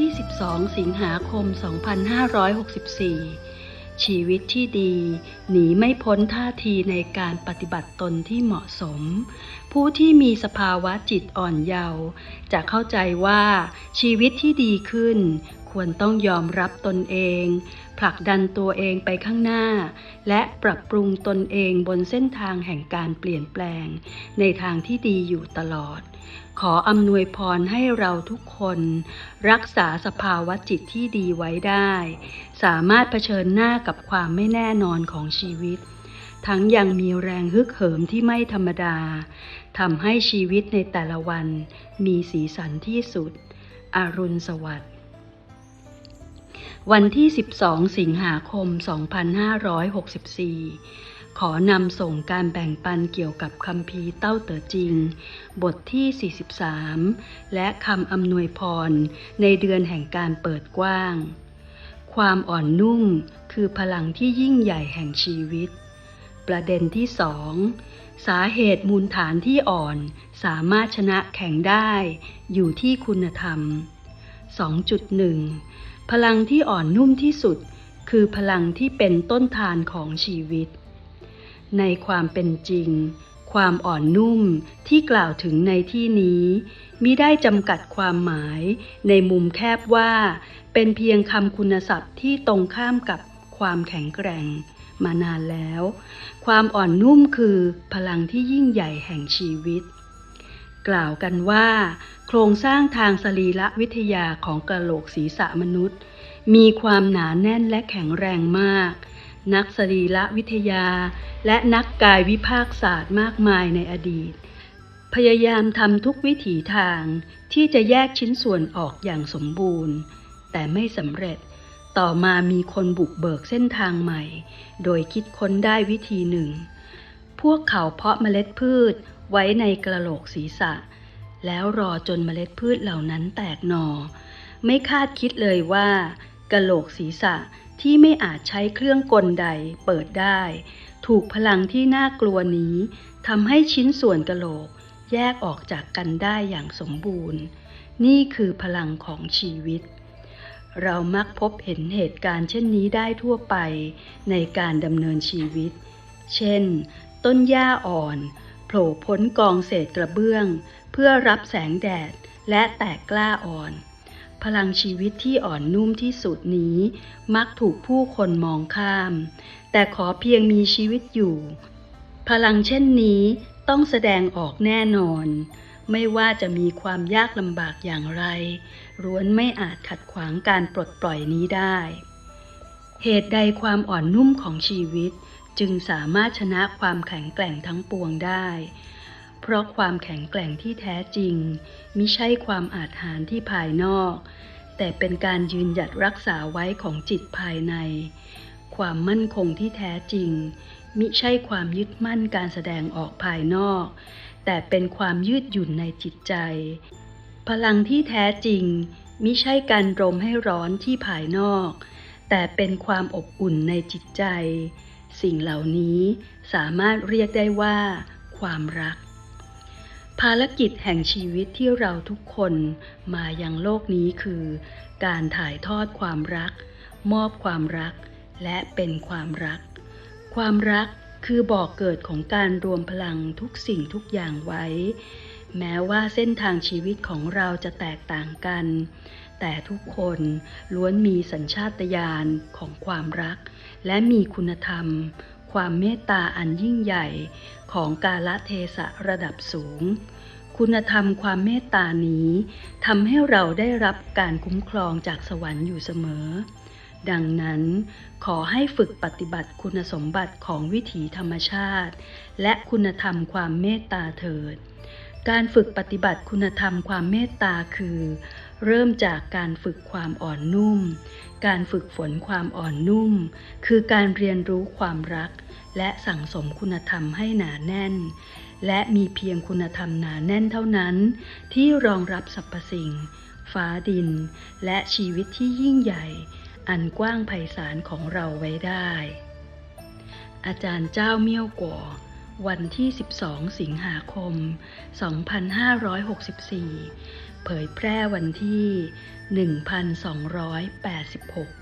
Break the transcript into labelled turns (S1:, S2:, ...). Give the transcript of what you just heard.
S1: ที่ 12 สิงหาคม 2564 ชีวิตที่ดี หนีไม่พ้นท่าทีในการปฏิบัติตนที่เหมาะสม ผู้ที่มีสภาวะจิตอ่อนเยาว์จะเข้าใจว่าชีวิตที่ดีขึ้น ควรต้องยอมรับตนเอง ผลักดันตัวเองไปข้างหน้า และปรับปรุงตนเองบนเส้นทางแห่งการเปลี่ยนแปลง ในทางที่ดีอยู่ตลอด ขออำนวยพรให้เราทุกคน รักษาสภาวะจิตที่ดีไว้ได้ สามารถเผชิญหน้ากับความไม่แน่นอนของชีวิต ทั้งยังมีแรงฮึกเหิมที่ไม่ธรรมดาทำให้ชีวิตในแต่ละวัน มีสีสันที่สุด อรุณสวัสดิ์วันที่ 12 สิงหาคม 2564 ขอนำส่งการแบ่งปันเกี่ยวกับคัมภีเต้าเต๋อจริง บทที่ 43 และคำอำนวยพร ในเดือนแห่งการเปิดกว้าง ความอ่อนนุ่มคือพลังที่ยิ่งใหญ่แห่งชีวิต ประเด็นที่สองสาเหตุมูลฐานที่อ่อนสามารถชนะแข่งได้ อยู่ที่คุณธรรม 2.1 พลังที่อ่อนนุ่มที่สุด คือพลังที่เป็นต้นทานของชีวิต ในความเป็นจริง ความอ่อนนุ่มที่กล่าวถึงในที่นี้มิได้จำกัดความหมายในมุมแคบว่า เป็นเพียงคำคุณศัพท์ที่ตรงข้ามกับความแข็งแกร่ง มานานแล้ว ความอ่อนนุ่มคือพลังที่ยิ่งใหญ่แห่งชีวิต กล่าวกันว่า โครงสร้างทางสรีระวิทยาของกระโหลกศีรษะมนุษย์ มีความหนาแน่นและแข็งแรงมาก นักสรีระวิทยา และนักกายวิภาคศาสตร์มากมายในอดีต พยายามทำทุกวิถีทางที่จะแยกชิ้นส่วนออกอย่างสมบูรณ์ แต่ไม่สำเร็จต่อมามีคนบุกเบิกเส้นทางใหม่ โดยคิดค้นได้วิธีหนึ่ง พวกเขาเพาะเมล็ดพืชไว้ในกระโหลกศีรษะ แล้วรอจนเมล็ดพืชเหล่านั้นแตกหนอ่อ ไม่คาดคิดเลยว่า กระโหลกศีรษะที่ไม่อาจใช้เครื่องกลใดเปิดได้ ถูกพลังที่น่ากลัวนี้ทำให้ชิ้นส่วนกระโหลกแยกออกจากกันได้อย่างสมบูรณ์ นี่คือพลังของชีวิต เรามักพบเห็นเหตุการณ์เช่นนี้ได้ทั่วไปในการดำเนินชีวิต เช่น ต้นหญ้าอ่อนโผล่พ้นกองเศษกระเบื้อง เพื่อรับแสงแดดและแตกกล้าอ่อน พลังชีวิตที่อ่อนนุ่มที่สุดนี้ มักถูกผู้คนมองข้าม แต่ขอเพียงมีชีวิตอยู่ พลังเช่นนี้ต้องแสดงออกแน่นอน ไม่ว่าจะมีความยากลำบากอย่างไรล้วนไม่อาจขัดขวางการปลดปล่อยนี้ได้ เหตุใดความอ่อนนุ่มของชีวิต จึงสามารถชนะความแข็งแกร่งทั้งปวงได้ เพราะความแข็งแกร่งที่แท้จริงมิใช่ความอาจหารที่ภายนอก แต่เป็นการยืนหยัดรักษาไว้ของจิตภายใน ความมั่นคงที่แท้จริง มิใช่ความยึดมั่นการแสดงออกภายนอก แต่เป็นความยืดหยุ่นในจิตใจ พลังที่แท้จริง มิใช่การรมให้ร้อนที่ภายนอก แต่เป็นความอบอุ่นในจิตใจ สิ่งเหล่านี้สามารถเรียกได้ว่า ความรัก ภารกิจแห่งชีวิตที่เราทุกคนมายังโลกนี้คือ การถ่ายทอดความรัก มอบความรัก และเป็นความรัก ความรักคือบ่อกเกิดของการรวมพลังทุกสิ่งทุกอย่างไว้ แม้ว่าเส้นทางชีวิตของเราจะแตกต่างกัน แต่ทุกคนล้วนมีสัญชาตญาณของความรัก และมีคุณธรรม ความเมตตาอันยิ่งใหญ่ของกาลเทศะระดับสูง คุณธรรมความเมตตานี้ทำให้เราได้รับการคุ้มครองจากสวรรค์อยู่เสมอ ดังนั้นขอให้ฝึกปฏิบัติคุณสมบัติของวิถีธรรมชาติ และคุณธรรมความเมตตาเถิด การฝึกปฏิบัติคุณธรรมความเมตตาคือ เริ่มจากการฝึกความอ่อนนุ่ม การฝึกฝนความอ่อนนุ่ม คือการเรียนรู้ความรัก และสั่งสมคุณธรรมให้หนาแน่น และมีเพียงคุณธรรมหนาแน่นเท่านั้น ที่รองรับสรรพสิ่ง ฟ้าดิน และชีวิตที่ยิ่งใหญ่ อันกว้างไพศาลของเราไว้ได้ อาจารย์เจ้าเมี่ยวกัว วันที่ 12 สิงหาคม 2564 เผยแพร่วันที่ 1286